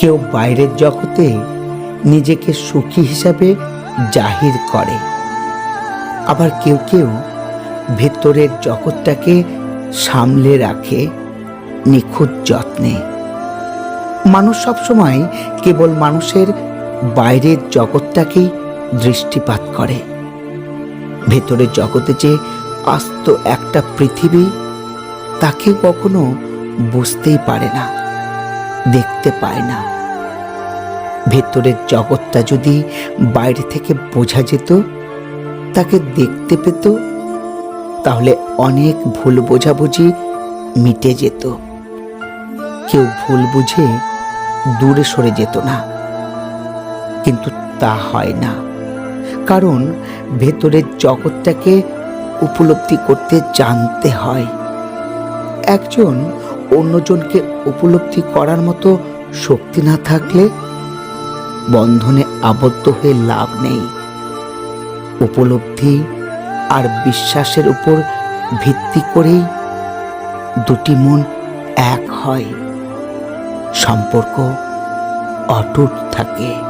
কেউ বাইরের জগতে নিজেকে সুখী হিসাবে জাহির করে। আবার কেউ কেউ ভেতরের জগৎটাকে সামলে রাখে নিখুঁত যত্নে। মানুষ সবসময় কেবল মানুষের বাইরের জগৎটাকেই দৃষ্টিপাত করে। ভেতরের জগতে যে আস্ত একটা পৃথিবী, তাকে কখনো বুঝতেই পারে না। দেখতে পায় না। ভেতরের জগৎটা যদি বাইরে থেকে বোঝা যেত, তাকে দেখতে পেত, তাহলে অনেক ভুল বোঝাবুঝি মিটে যেত। কেউ ভুল বুঝে দূরে সরে যেত না। কিন্তু তা হয় না। কারণ ভেতরের জগৎটাকে উপলব্ধি করতে জানতে হয়। একজন অন্যজনকে উপলব্ধি করার মতো শক্তি না থাকলে বন্ধনে আবদ্ধ হয়ে লাভ নেই। উপলব্ধি আর বিশ্বাসের উপর ভিত্তি করেই দুটি মন এক হয়। সম্পর্ক অটুট থাকে।